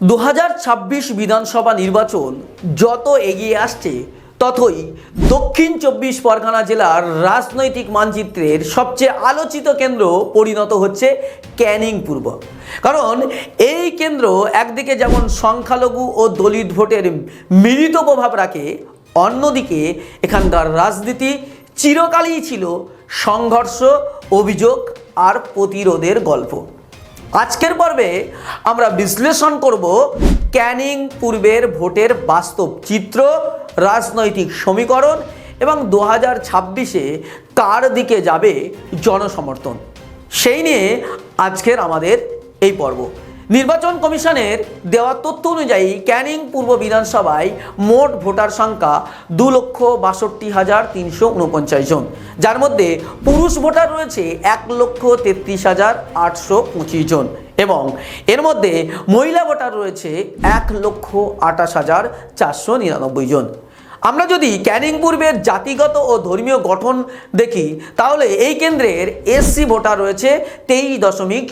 দু হাজার ছাব্বিশ বিধানসভা নির্বাচন যত এগিয়ে আসছে, ততই দক্ষিণ চব্বিশ পরগনা জেলার রাজনৈতিক মানচিত্রের সবচেয়ে আলোচিত কেন্দ্র পরিণত হচ্ছে ক্যানিং পূর্ব কারণ এই কেন্দ্র একদিকে যেমন সংখ্যালঘু ও দলিত ভোটের মিলিত প্রভাব রাখে, অন্যদিকে এখানকার রাজনীতি চিরকালই ছিল সংঘর্ষ, অভিযোগ আর প্রতিরোধের গল্প। আজকের পর্বে আমরা বিশ্লেষণ করব ক্যানিং পূর্বের ভোটের বাস্তব চিত্র, রাজনৈতিক সমীকরণ এবং দু হাজার ছাব্বিশে কার দিকে যাবে জনসমর্থন। সেই নিয়ে আজকের আমাদের এই পর্ব। নির্বাচন কমিশনের দেওয়া তথ্য অনুযায়ী ক্যানিং পূর্ব বিধানসভায় মোট ভোটার সংখ্যা দু লক্ষ বাষট্টি হাজার তিনশো উনপঞ্চাশ জন। যার মধ্যে পুরুষ ভোটার রয়েছে এক লক্ষ তেত্রিশ হাজার আটশো পঁচিশ জন এবং এর মধ্যে মহিলা ভোটার রয়েছে এক লক্ষ আঠাশ হাজার চারশো নিরানব্বই জন। আমরা যদি ক্যানিং পূর্বের জাতিগত ও ধর্মীয় গঠন দেখি, তাহলে এই কেন্দ্রের এসসি ভোটার রয়েছে তেইশ দশমিক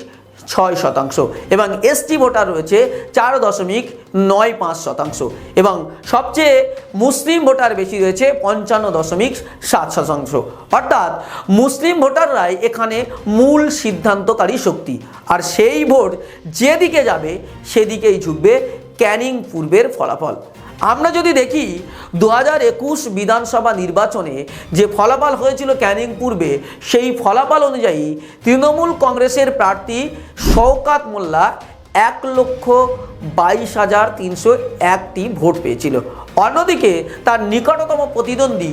ছয় শতাংশ এবং এসটি ভোটার রয়েছে চার দশমিক নয় পাঁচ শতাংশ এবং সবচেয়ে মুসলিম ভোটার বেশি রয়েছে পঞ্চান্ন দশমিক সাত শতাংশ। অর্থাৎ মুসলিম ভোটাররাই এখানে মূল সিদ্ধান্তকারী শক্তি আর সেই ভোট যেদিকে যাবে সেদিকেই ঝুঁকবে ক্যানিং পূর্বের ফলাফল। আমরা যদি দেখি দু হাজার একুশ বিধানসভা নির্বাচনে যে ফলাফল হয়েছিল ক্যানিং পূর্বে, সেই ফলাফল অনুযায়ী তৃণমূল কংগ্রেসের প্রার্থী শওকাত মোল্লা এক লক্ষ বাইশ হাজার তিনশো একটি ভোট পেয়েছিল। অন্যদিকে তার নিকটতম প্রতিদ্বন্দ্বী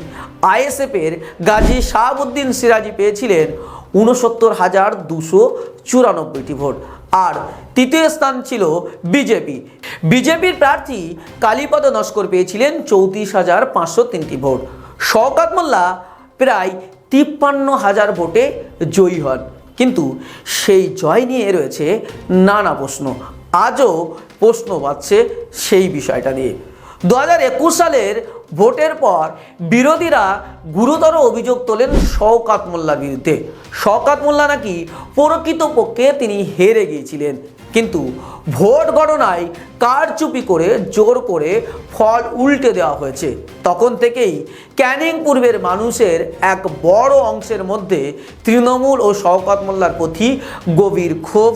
আইএসএফের গাজী শাহাবুদ্দিন সিরাজি পেয়েছিলেন উনসত্তর হাজার দুশো চুরানব্বইটি ভোট। আর তৃতীয় স্থান ছিল বিজেপি। বিজেপির প্রার্থী কালীপদ নস্কর পেয়েছিলেন চৌত্রিশ হাজার পাঁচশো তিনটি ভোট। শওকাত মোল্লা প্রায় তিপ্পান্ন হাজার ভোটে জয়ী হন। কিন্তু সেই জয় নিয়ে রয়েছে নানা প্রশ্ন। আজও প্রশ্ন পাচ্ছে সেই বিষয়টা নিয়ে। দু হাজার একুশ সালের ভোটের পর বিরোধীরা গুরুতর অভিযোগ তোলেন শওকাত মোল্লার বিরুদ্ধে। শওকাত মোল্লা নাকি প্রকৃতপক্ষে তিনি হেরে গিয়েছিলেন। কিন্তু ভোট গণনায় কারচুপি করে, জোর করে ফল উল্টে দেওয়া হয়েছে। তখন থেকেই ক্যানিং পূর্বের মানুষের এক বড় অংশের মধ্যে তৃণমূল ও শওকাত মোল্লার প্রতি গভীর ক্ষোভ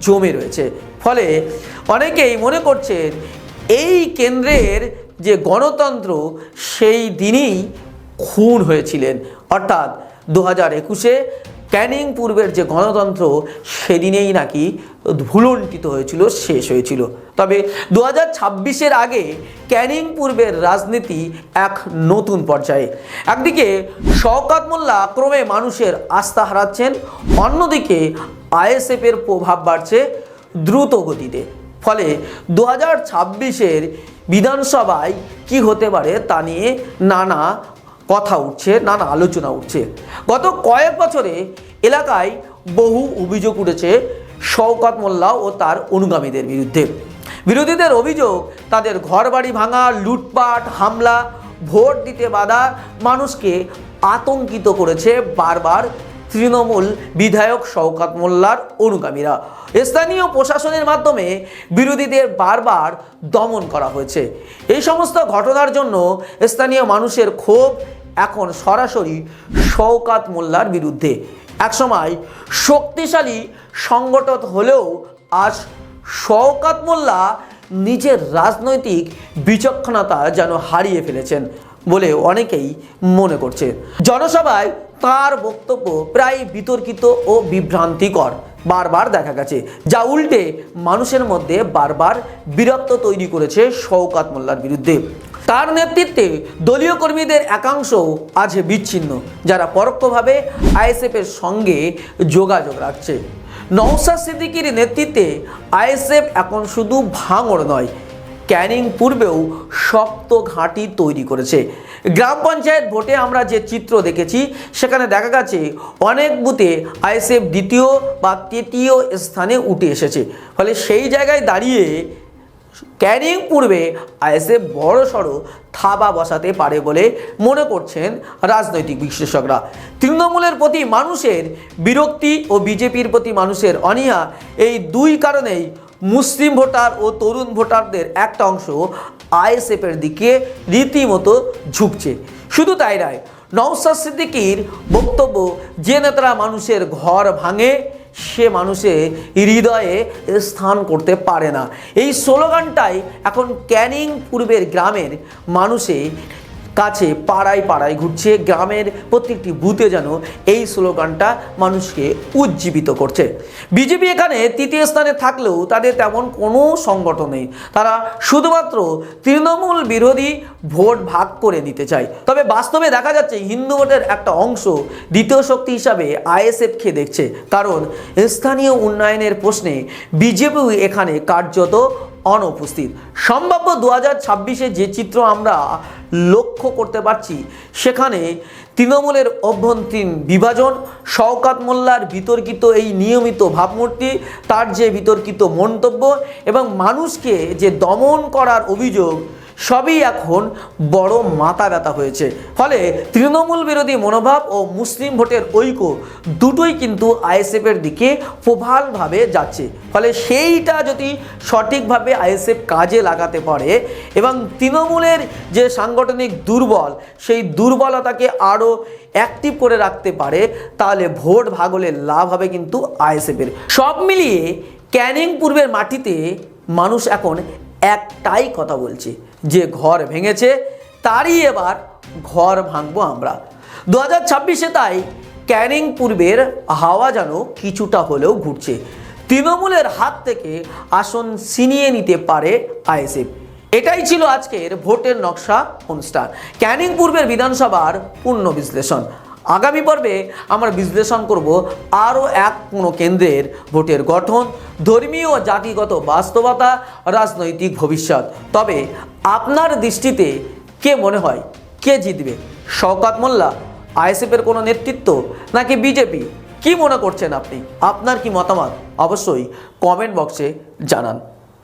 জমে রয়েছে। ফলে অনেকেই মনে করছেন, এই কেন্দ্রের যে গণতন্ত্র, সেই দিনই খুন হয়েছিলেন। অর্থাৎ দু হাজার একুশে ক্যানিং পূর্বের যে গণতন্ত্র সেদিনেই নাকি ভুলণ্ঠিত হয়েছিল, শেষ হয়েছিল। তবে দু হাজার আগে ক্যানিং পূর্বের রাজনীতি এক নতুন পর্যায়ে। একদিকে শওকাত মোল্লা ক্রমে মানুষের আস্থা হারাচ্ছেন, অন্যদিকে আইএসএফের প্রভাব বাড়ছে দ্রুত গতিতে ফলে দু হাজার বিধানসভায় কি হতে পারে তা নিয়ে নানা কথা উঠছে, নানা আলোচনা উঠছে। গত কয়েক বছরে এলাকায় বহু অভিযোগ উঠেছে শওকত মোল্লা ও তার অনুগামীদের বিরুদ্ধে। বিরোধীদের অভিযোগ, তাদের ঘরবাড়ি ভাঙা, লুটপাট, হামলা, ভোট দিতে বাধা, মানুষকে আতঙ্কিত করেছে বারবার তৃণমূল বিধায়ক শওকাত মোল্লার অনুগামীরা। স্থানীয় প্রশাসনের মাধ্যমে বিরোধীদের বারবার দমন করা হয়েছে। এই সমস্ত ঘটনার জন্য স্থানীয় মানুষের ক্ষোভ এখন সরাসরি শওকাত মোল্লার বিরুদ্ধে। একসময় শক্তিশালী সংগঠন হলেও আজ শওকাত মোল্লা নিজের রাজনৈতিক বিচক্ষণতা যেন হারিয়ে ফেলেছেন বলে অনেকেই মনে করছে। জনসভায় তার বক্তব্য প্রায় বিতর্কিত ও বিভ্রান্তিকর। বারবার দেখা গেছে। যা উল্টে মানুষের মধ্যে বারবার বিরক্ত তৈরি করেছে শওকাত মোল্লার বিরুদ্ধে। তার নেতৃত্বে দলীয় কর্মীদের একাংশ আজ বিচ্ছিন্ন, যারা পরোক্ষভাবে আইএসএফের সঙ্গে যোগাযোগ রাখছে। নওসাদ সিদ্দিকির নেতৃত্বে আইএসএফ এখন শুধু ভাঙড় নয় ক্যানিং পূর্বেও শক্ত ঘাঁটি তৈরি করেছে। গ্রাম পঞ্চায়েত ভোটে আমরা যে চিত্র দেখেছি, সেখানে দেখা গেছে অনেক বুথে আইএসএফ দ্বিতীয় বা তৃতীয় স্থানে উঠে এসেছে। ফলে সেই জায়গায় দাঁড়িয়ে ক্যানিং পূর্বে আইএসএফ বড় সড়ো থাবা বসাতে পারে বলে মনে করছেন রাজনৈতিক বিশ্লেষকরা। তৃণমূলের প্রতি মানুষের বিরক্তি ও বিজেপির প্রতি মানুষের অনীহা এই দুই কারণেই মুসলিম ভোটার ও তরুণ ভোটারদের একটা অংশ আইএসএফের দিকে রীতিমতো ঝুঁকছে। শুধু তাই নয় নওসাদ সিদ্দিকির বক্তব্য, যে নেতারা মানুষের ঘর ভাঙে, সে মানুষের হৃদয়ে স্থান করতে পারে না। এই স্লোগানটাই এখন ক্যানিং পূর্বের গ্রামের মানুষে কাছে পাড়ায় পাড়ায় ঘুরছে, গ্রামের প্রত্যেকটি বুথে যেন এই স্লোগানটা মানুষকে উজ্জীবিত করছে। বিজেপি এখানে তৃতীয় স্থানে থাকলেও তাদের তেমন কোনো সংগঠন নেই। তারা শুধুমাত্র তৃণমূল বিরোধী ভোট ভাগ করে নিতে চায়। তবে বাস্তবে দেখা যাচ্ছে হিন্দু ভোটের একটা অংশ দ্বিতীয় শক্তি হিসাবে আইএসএফকে দেখছে। কারণ স্থানীয় উন্নয়নের প্রশ্নে বিজেপিও এখানে কার্যত অনুপস্থিত। সম্ভাব্য দু হাজার ছাব্বিশে যে চিত্র আমরা লক্ষ্য করতে পারছি, সেখানে তৃণমূলের অভ্যন্তরীণ বিভাজন, শওকাত মোল্লার বিতর্কিত এই নিয়মিত ভাবমূর্তি, তার যে বিতর্কিত মন্তব্য এবং মানুষকে যে দমন করার অভিযোগ সবই এখন বড় মাথা ব্যথা হয়েছে। ফলে তৃণমূল বিরোধী মনোভাব ও মুসলিম ভোটের ঐক্য দুটোই কিন্তু আইএসএফের দিকে প্রভালভাবে যাচ্ছে। ফলে সেইটা যদি সঠিকভাবে আইএসএফ কাজে লাগাতে পারে এবং তৃণমূলের যে সাংগঠনিক দুর্বল, সেই দুর্বলতাকে আরও অ্যাক্টিভ করে রাখতে পারে, তাহলে ভোট ভাগ হলে লাভ হবে কিন্তু আইএসএফের। সব মিলিয়ে ক্যানিং পূর্বের মাটিতে মানুষ এখন একটাই কথা বলছে যে ঘর ভেঙেছে, তারই এবার ঘর ভাঙবো আমরা। দু হাজার ছাব্বিশে তাই ক্যানিং পূর্বের হাওয়া যেন কিছুটা হলেও ঘুরছে। তৃণমূলের হাত থেকে আসন ছিনিয়ে নিতে পারে আইএসএফ। এটাই ছিল আজকের ভোটের নকশা অনুষ্ঠান। ক্যানিং পূর্বের বিধানসভার পূর্ণ বিশ্লেষণ। আগামী পর্বে আমরা বিশ্লেষণ করব আরও এক কোনো কেন্দ্রের ভোটের গঠন, ধর্মীয় জাতিগত বাস্তবতা, রাজনৈতিক ভবিষ্যৎ। তবে আপনার দৃষ্টিতে কে মনে হয়? কে জিতবে? শওকাত মোল্লা, আইএসএফের কোনো নেতৃত্ব নাকি বিজেপি? কি মনে করছেন আপনি? আপনার কি মতামত? অবশ্যই কমেন্ট বক্সে জানান।